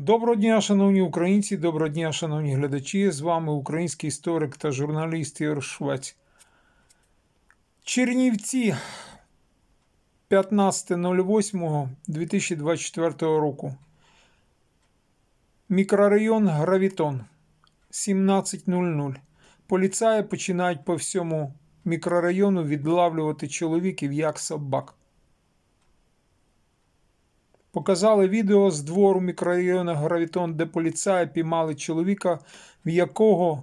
Доброго дня, шановні українці, доброго дня, шановні глядачі. З вами український історик та журналіст Ігор Швець. Чернівці 15.08.2024 року. Мікрорайон Гравітон 17.00. Поліцаї починають по всьому мікрорайону відлавлювати чоловіків як собак. Показали відео з двору мікрорайону Гравітон, де поліцаї піймали чоловіка, в якого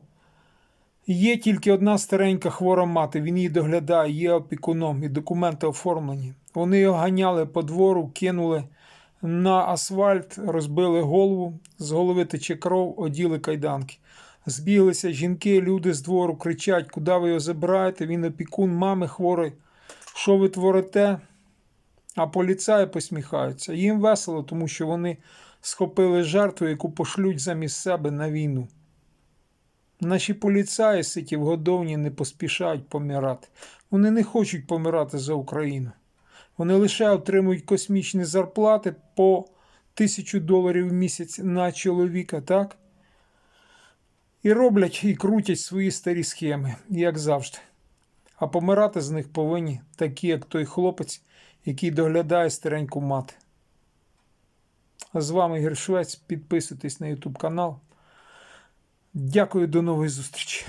є тільки одна старенька хвора мати. Він її доглядає, є опікуном і документи оформлені. Вони його ганяли по двору, кинули на асфальт, розбили голову, з голови тече кров, оділи кайданки. Збіглися жінки, люди з двору кричать, куди ви його забираєте? Він опікун мами хворий. Що ви творите? А поліцаї посміхаються. Їм весело, тому що вони схопили жертву, яку пошлють замість себе на війну. Наші поліцаї ситі в годовні не поспішають помирати. Вони не хочуть помирати за Україну. Вони лише отримують космічні зарплати по тисячу доларів в місяць на чоловіка, так? І роблять і крутять свої старі схеми, як завжди. А помирати з них повинні такі, як той хлопець, який доглядає стареньку мати. З вами Ігор Швець. Підписуйтесь на YouTube канал. Дякую, до нової зустрічі.